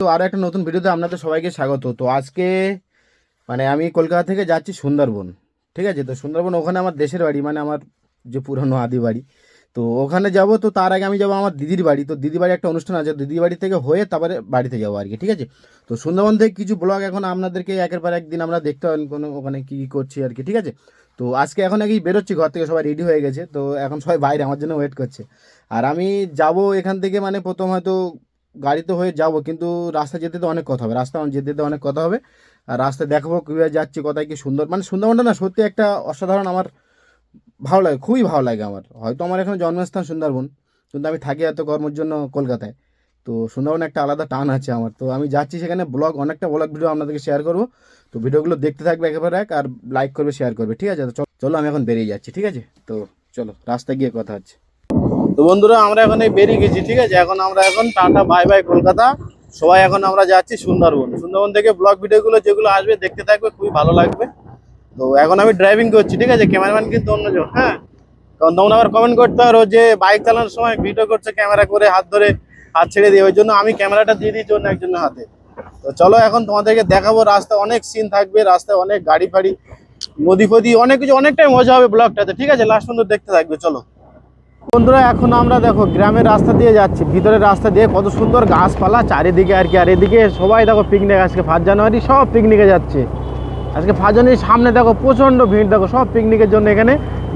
তো আরও একটা নতুন ভিডিওতে আপনাদের সবাইকে স্বাগত। তো আজকে মানে আমি কলকাতা থেকে যাচ্ছি সুন্দরবন, ঠিক আছে? তো সুন্দরবন ওখানে আমার দেশের বাড়ি মানে আমার যে পুরনো আদি বাড়ি। তো ওখানে যাব তো তার আগে আমি যাব আমার দিদির বাড়ি। তো দিদির বাড়ি একটা অনুষ্ঠান আছে, দিদির বাড়ি থেকে হয়ে তারপরে বাড়িতে যাব আর কি ঠিক আছে? তো সুন্দরবন থেকে কিছু ব্লগ এখন আপনাদেরকে একের পর একদিন আমরা দেখতে পাবেন কোনো ওখানে কী কী করছি আর কি ঠিক আছে? তো আজকে এখন আগেই বেরোচ্ছি, ঘর থেকে সবাই রেডি হয়ে গেছে, তো এখন সবাই বাইরে, আমার জন্য ওয়েট করছে। আর আমি যাব এখান থেকে মানে প্রথম হয়তো গাড়িতে হয়ে যাব, কিন্তু রাস্তা যেতে তো অনেক কথা হবে। রাস্তা যেতে যেতে অনেক কথা হবে। আর রাস্তায় দেখাবো কীভাবে যাচ্ছি, কোথায় কি সুন্দর মানে সুন্দরবনটা না সত্যি একটা অসাধারণ আমার ভালো লাগে, খুবই ভালো লাগে আমার। হয়তো আমার এখানে জন্মস্থান সুন্দরবন, কিন্তু আমি থাকি এত কর্মের জন্য কলকাতায়। তো সুন্দরবন একটা আলাদা টান আছে আমার। তো আমি যাচ্ছি সেখানে ব্লগ, অনেকটা ব্লগ ভিডিও আপনাদেরকে শেয়ার করব। তো ভিডিওগুলো দেখতে থাকবে একেবারে এক, আর লাইক করবে শেয়ার করবে। ঠিক আছে? তো চল- চলো, আমি এখন বেরিয়ে যাচ্ছি, ঠিক আছে? তো চলো, রাস্তায় গিয়ে কথা হচ্ছে। তো বন্ধুরা, আমরা এখন এই বেরিয়ে গেছি, ঠিক আছে? এখন আমরা এখন টাটা বাই বাই কলকাতা। সবাই এখন আমরা যাচ্ছি সুন্দরবন। সুন্দরবন থেকে ব্লগ ভিডিওগুলো যেগুলো আসবে, দেখতে থাকবে, খুবই ভালো লাগবে। তো এখন আমি ড্রাইভিং করছি, ঠিক আছে? ক্যামেরাম্যান কিন্তু অন্যজন হ্যাঁ? কারণ তখন আবার কমেন্ট করতে পারো যে বাইক চালানোর সময় ভিডিও করছে ক্যামেরা করে, হাত ধরে হাত ছেড়ে দিয়ে। ওই জন্য আমি ক্যামেরাটা দিয়ে দিয়েছি অন্য একজনের হাতে। তো চলো এখন তোমাদেরকে দেখাবো, রাস্তায় অনেক সিন থাকবে, রাস্তায় অনেক গাড়ি ফাড়ি নদী ফদি অনেক কিছু, অনেকটাই মজা হবে ব্লগটাতে ঠিক আছে? লাস্ট পর্যন্ত দেখতে থাকবে, চলো। বন্ধুরা, এখন আমরা দেখো গ্রামের রাস্তা দিয়ে যাচ্ছি। ভিতরের রাস্তা দিয়ে কত সুন্দর গাছপালা, চারিদিকে আর কি, আর এদিকে সবাই দেখো পিকনিক আজকে ফার্স্ট জানুয়ারি, সব পিকনিকে যাচ্ছে। আজকে ফার্স্ট জানুয়ারির সামনে দেখো প্রচণ্ড ভিড়, দেখো সব পিকনিকের জন্য এখানে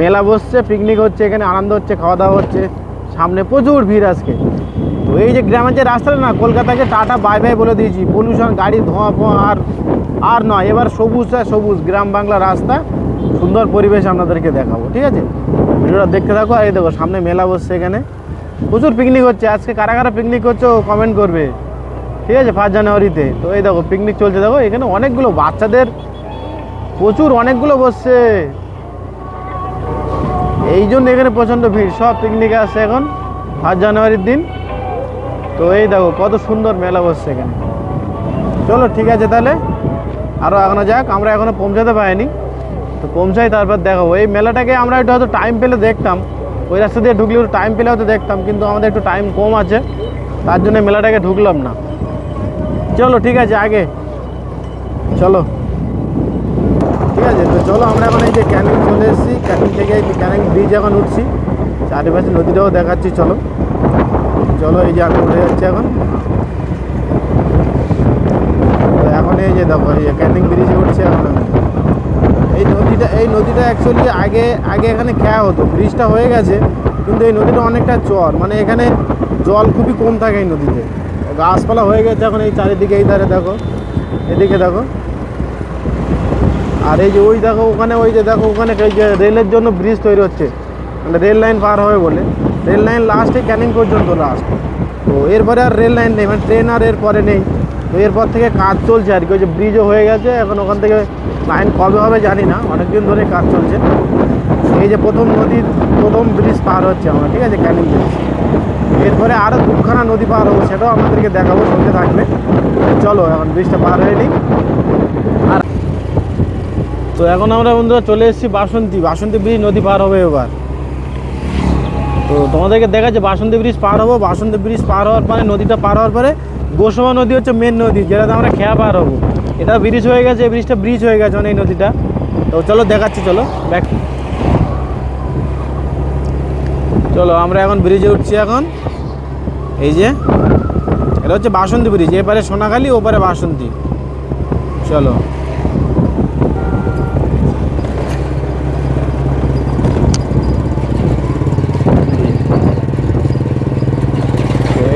মেলা বসছে পিকনিক হচ্ছে এখানে, আনন্দ হচ্ছে খাওয়া দাওয়া হচ্ছে, সামনে প্রচুর ভিড় আজকে। তো এই যে গ্রামের যে রাস্তাটা না, কলকাতাকে টাটা বাই বাই বলে দিয়েছি। পলিউশন গাড়ি ধোঁয়া ফোঁয়া আর আর নয়, এবার সবুজ সবুজ, গ্রাম বাংলা রাস্তা, সুন্দর পরিবেশ আপনাদেরকে দেখাবো, ঠিক আছে? ভিডিওটা দেখতে থাকো। আর এই দেখো, সামনে মেলা বসছে এখানে। প্রচুর পিকনিক হচ্ছে। আজকে কারা কারা পিকনিক করছ কমেন্ট করবে। ঠিক আছে? ফার্স্ট জানুয়ারিতে। তো এই দেখো পিকনিক চলছে। দেখো, এখানে অনেকগুলো বাচ্চাদের, প্রচুর অনেকগুলো বসছে। এই জন্য এখানে প্রচণ্ড ভিড়। সব পিকনিকে আসছে এখন ফার্স্ট জানুয়ারির দিন। তো এই দেখো, কত সুন্দর মেলা বসছে এখানে। চলো, ঠিক আছে তাহলে। আরও এখনও যাক। আমরা এখনও পৌঁছাতে পারিনি। তো পৌঁছাই তারপর দেখাবো। এই মেলাটাকে আমরা একটু হয়তো টাইম পেলে দেখতাম। ওই রাস্তা দিয়ে ঢুকলে একটু টাইম পেলে হয়তো দেখতাম, কিন্তু আমাদের একটু টাইম কম আছে। তার জন্য মেলাটাকে ঢুকলাম না। চলো, ঠিক আছে, আগে। চলো। ঠিক আছে, তো চলো, আমরা এখন এই যে ক্যানিং চলে এসেছি। ক্যানিং থেকে ক্যানিং ব্রিজ এখন উঠছি। চারিপাশে নদীটাও দেখাচ্ছি, চলো। চলো, এই যে আমি উঠে যাচ্ছি এখন। এখন এই যে দেখো, এই যে ক্যানিং ব্রিজে উঠছে এখন। এই নদীটা এই নদীটা অ্যাকচুয়ালি আগে আগে এখানে খেয়া হতো ব্রিজটা হয়ে গেছে, কিন্তু এই নদীটা অনেকটা চর মানে এখানে জল খুবই কম থাকে এই নদীতে। গাছপালা হয়ে গেছে এখন এই চারিদিকে, এই ধারে দেখো, এদিকে দেখো। আর এই যে ওই দেখো, ওখানে ওই যে দেখো, ওখানে যে রেলের জন্য ব্রিজ তৈরি হচ্ছে মানে রেল লাইন পার হবে বলে। রেল লাইন লাস্টে ক্যানিং পর্যন্ত লাস্ট তো এরপরে আর রেল লাইন নেই মানে ট্রেন আর এরপরে নেই। তো এরপর থেকে কাজ চলছে আর কি, ওই যে ব্রিজও হয়ে গেছে, এখন ওখান থেকে লাইন কবে হবে জানি না, অনেকদিন ধরে কাজ চলছে। এই যে প্রথম নদীর প্রথম ব্রিজ পার হচ্ছে আমরা, ঠিক আছে, ক্যানিং ব্রিজ। এরপরে আরও দুখানা নদী পার হব, সেটাও আপনাদেরকে দেখাবো, সঙ্গে থাকবে। চলো, এখন ব্রিজটা পার হয়ে নিই। আর তো এখন আমরা বন্ধুরা চলে এসেছি বাসন্তী বাসন্তী ব্রিজ নদী পার হবে এবার। তো তোমাদেরকে দেখা দেখাচ্ছে, বাসন্তী ব্রিজ পার হব, বাসন্তী ব্রিজ পার হওয়ার পরে, নদীটা পার হওয়ার পরে গোসবা নদী হচ্ছে মেন নদী, যেটাতে আমরা খেয়া পার হব। এটা ব্রিজ হয়ে গেছে, এই ব্রিজটা ব্রিজ হয়ে গেছে মানে এই নদীটা। তো চলো, দেখাচ্ছি, চলো ব্যাক চলো, আমরা এখন ব্রিজে উঠছি এখন। এই যে, এটা হচ্ছে বাসন্তী ব্রিজ এপারে সোনাখালি, ওপারে বাসন্তী। চলো।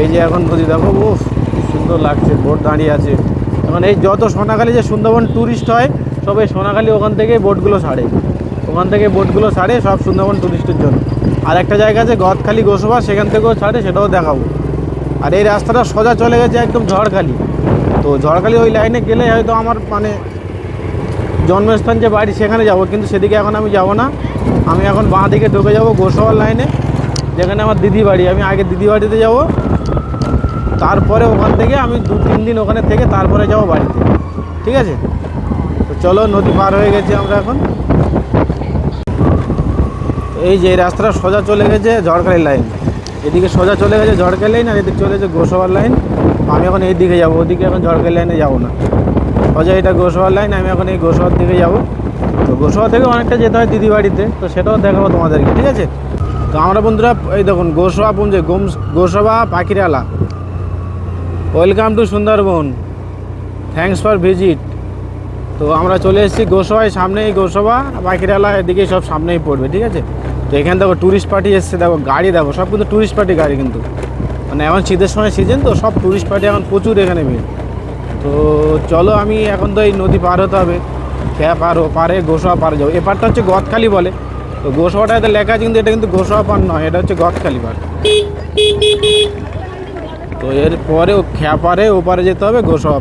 এই যে এখন নদী, দেখো কি সুন্দর লাগছে, বোট দাঁড়িয়ে আছে। এই যত সোনাখালি যে সুন্দরবন ট্যুরিস্ট হয়, সব এই সোনাখালি ওখান থেকে বোটগুলো ছাড়ে। ওখান থেকে বোটগুলো ছাড়ে, সব সুন্দরবন ট্যুরিস্টের জন্য। আর একটা জায়গা আছে গদখালি গোসবা, সেখান থেকেও ছাড়ে, সেটাও দেখাবো। আর এই রাস্তাটা সোজা চলে গেছে একদম ঝড়খালি। তো ঝড়খালি ওই লাইনে গেলে হয়তো আমার মানে জন্মস্থান যে বাড়ি, সেখানে যাব। কিন্তু সেদিকে এখন আমি যাব না। আমি এখন বাঁ দিকে ঢুকে যাব গোসবার লাইনে যেখানে আমার দিদি বাড়ি। আমি আগে দিদি বাড়িতে যাব। তারপরে ওখান থেকে আমি দু তিন দিন ওখানে থেকে তারপরে যাব বাড়িতে। ঠিক আছে? তো চলো, নদী পার হয়ে গেছি আমরা এখন। এই যে রাস্তাটা সোজা চলে গেছে ঝড়খালি লাইন। এদিকে সোজা চলে গেছে ঝড়খালি লাইন আর এদিকে চলে গেছে গোসবার লাইন। আমি এখন এই দিকে যাব, ওদিকে এখন ঝড়খালি লাইনে যাব না। সোজা এটা গোসবার লাইন, আমি এখন এই গোসবার দিকে যাব। তো গোসবা থেকে অনেকটা যেতে হয় দিদি বাড়িতে, তো সেটাও দেখাবো তোমাদেরকে, ঠিক আছে? তো আমরা বন্ধুরা, এই দেখুন, গোসবা পৌঁছে গোম Gosaba Pakhirala. Welcome to Sundarban. Thanks for visit. তো আমরা চলে এসেছি গোসবায় সামনেই গোসবা পাখিরালা এদিকে সব সামনেই পড়বে, ঠিক আছে? তো এখানে দেখো ট্যুরিস্ট পার্টি এসছে, দেখো গাড়ি, দেখো, সব কিন্তু ট্যুরিস্ট পার্টি গাড়ি কিন্তু। মানে এখন শীতের সময় সিজন তো, সব ট্যুরিস্ট পার্টি এখন প্রচুর এখানে ভিড়। তো চলো আমি এখন তো এই নদী পার হতে হবে। খেয়া পার পারে গোসবা পার যাব। এপারটা হচ্ছে গদখালি বলে। তো গোসবাটা এতে লেখা আছে কিন্তু এটা কিন্তু গোসবা পার নয়, এটা হচ্ছে গদখালি পার। তো এর পরে ও খেয়া পারে ওপারে যেতে হবে গোসবা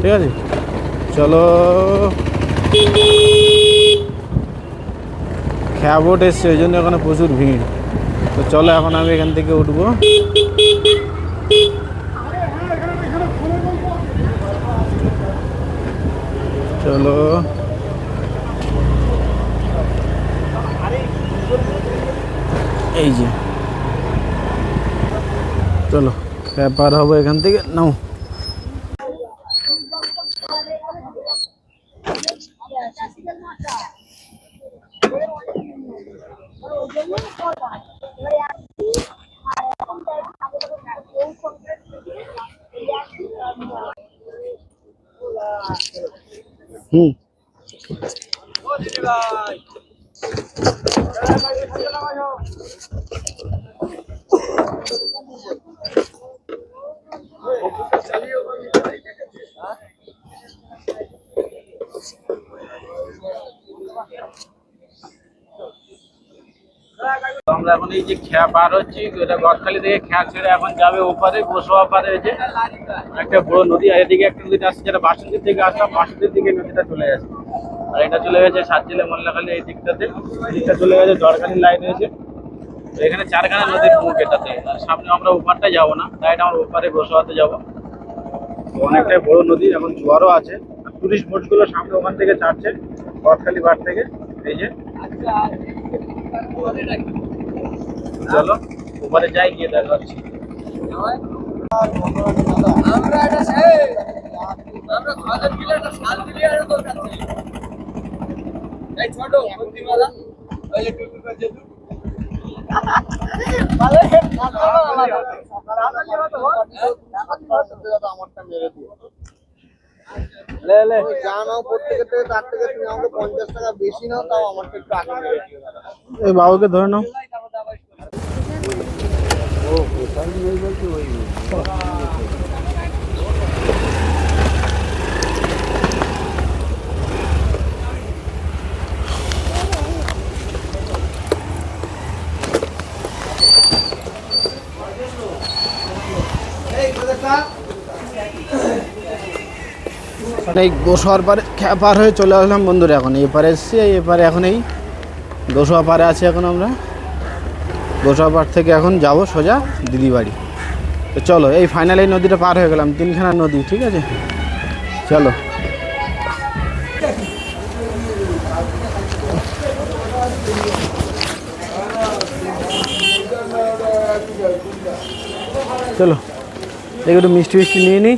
ঠিক আছে? চলো। খেয়া বোট এসছে ওই জন্য ওখানে প্রচুর ভিড়। তো চলো, এখন আমি এখান থেকে উঠবো। চলো। এই যে। চলো ব্যাপার হব এখান থেকে নাও। হুম। আমরা এখন এই যে খেয়া পার হচ্ছি ওটা গদখালি থেকে খেয়া ছেড়ে এখন যাবে ওপারে গোসবা পারে যে। একটা বড় নদী, আর এদিকে একটা নদীটা আসছে, যেটা বাসন্তীর থেকে আসলাম বাসন্তীর দিকে নদীটা চলে গেছে। আর এটা চলে গেছে সাতজেলে, মোল্লাখালী এই দিকটাতে। দিকটা চলে গেছে জড়খালির লাইন হয়েছে এখানে চারখানা নদীর মুখ এটাতে। সামনে আমরা ওপারটা যাব না ডাইরেক্ট আমরা ওপারে গোসবাতে যাব। অনেকটাই বড় নদী, এখন জোয়ারও আছে। আর টুরিস্ট বোটগুলো সামনে ওখান থেকে ছাড়ছে গদখালি বার থেকে। এই যে। চলো, ওপারে যাই গিয়ে দেখা একটা দরকার ছোট লে লে। যা নাও প্রত্যেকের থেকে তার থেকে তুমি আমাকে পঞ্চাশ টাকা বেশি নাও তাও আমারটা একটু আগে। এই বাবুকে ধরে নাও। এই গোসোয়ার পারে পার হয়ে চলে আসলাম বন্ধুরা এখন। এপারে এসছি, এই এপারে এখন এই গোসোয়া পারে আছি এখন আমরা। গোসোয়া পার থেকে এখন যাব সোজা দিদি বাড়ি। তো চলো, এই ফাইনাল এই নদীটা পার হয়ে গেলাম, তিনখানা নদী, ঠিক আছে? চলো। চলো। একটু মিষ্টি মিষ্টি নিয়ে নিই,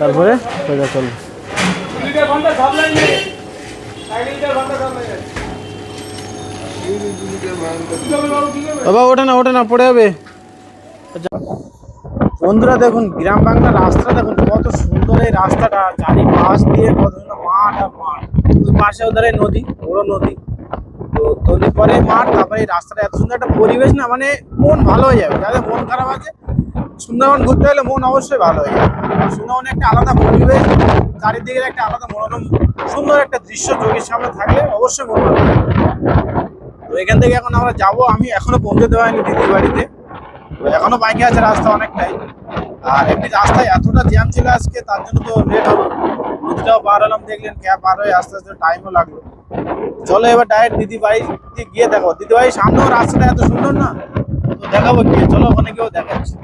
তারপরে সোজা চলো বাবা, ওঠে না ওঠে না, পড়ে যাবে। বন্ধুরা, দেখুন, গ্রাম বাংলার রাস্তা দেখুন, কত সুন্দর এই রাস্তাটা। চারিপাশ দিয়ে কত মাঠ আর মাঠ। পাশে ওধারে নদী, বড় নদী। তো নদীর পরে মাঠ, তারপরে এই রাস্তাটা এত সুন্দর একটা পরিবেশ না মানে মন ভালো হয়ে যাবে। যাদের মন খারাপ আছে সুন্দরবন ঘুরতে হলে মন অবশ্যই ভালো হয়ে সুন্দরবনে একটা আলাদা পরিবেশ চারিদিকে একটা আলাদা মনোরম, সুন্দর একটা দৃশ্য চোখের সামনে থাকলে অবশ্যই মন ভালো তো এখান থেকে এখন আমরা যাব, আমি এখনও পৌঁছতে পারিনি দিদির বাড়িতে। এখনও বাকি আছে রাস্তা অনেকটাই। আর এমনি রাস্তায় এতটা জ্যাম ছিল আজকে, তার জন্য তো লেট হলো। নদীটাও পার হলাম, দেখলেন ক্যাব পার হয়ে আস্তে আস্তে টাইমও লাগল। চলো এবার ডাইরেক্ট দিদি বাড়িতে গিয়ে দেখো। দিদি বাড়ির সামনেও রাস্তাটা এত সুন্দর না? তো দেখাবো গিয়ে, চলো ওখানে গিয়েও দেখাচ্ছি।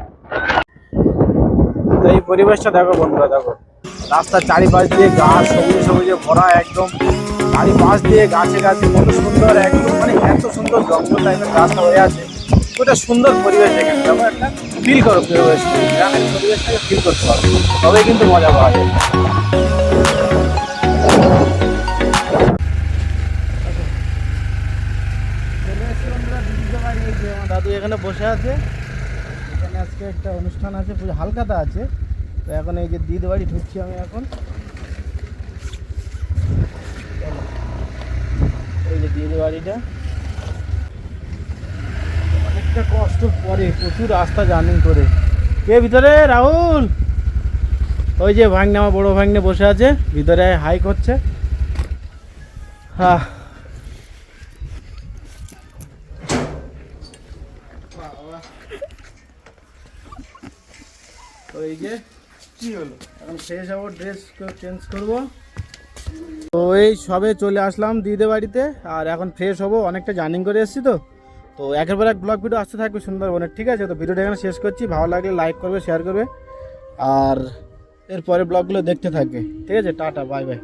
পরিবেশটা দেখো বন্ধুরা, দেখো। রাস্তার চারিপাশ দিয়ে গাছ, সবুজে সবুজে ভরা একদম। চারিপাশ দিয়ে গাছে গাছে কত সুন্দর একদম মানে এত সুন্দর জঙ্গল টাইপের রাস্তা হয়ে আছে। ওটা সুন্দর পরিবেশ এখানে যাব একটা ফিল করো পরিবেশটা গ্রামের পরিবেশটাকে ফিল করতে পারো। তবেই কিন্তু মজা পাওয়া যায়। দাদু এখানে বসে আছে। এখানে আজকে একটা অনুষ্ঠান আছে পুরো হালকাতা আছে। তো এখন এই যে দিদির বাড়ি ঢুকছি আমি এখন। এই যে দিদির বাড়িটা। অনেকটা কষ্ট পরে, প্রচুর রাস্তা জার্নিং করে। কে ভিতরে? রাহুল! ওই যে ভাগ্নে, আমার বড় ভাগ্নে বসে আছে, ভিতরে হাই করছে হ্যাঁ এই যে কি হলো? এখন ফ্রেশ হব ড্রেস চেঞ্জ করব। তো এই সবে চলে আসলাম দিদিদের বাড়িতে, আর এখন ফ্রেশ হব, অনেকটা জার্নিং করে এসেছি তো। তো একের পর এক ব্লগ ভিডিও আসতে থাকবে সুন্দরবনের, ঠিক আছে? তো ভিডিওটা এখানে শেষ করছি, ভালো লাগলে লাইক করবে শেয়ার করবে, আর এরপরে ব্লগগুলো দেখতে থাকবে, ঠিক আছে? Tata bye bye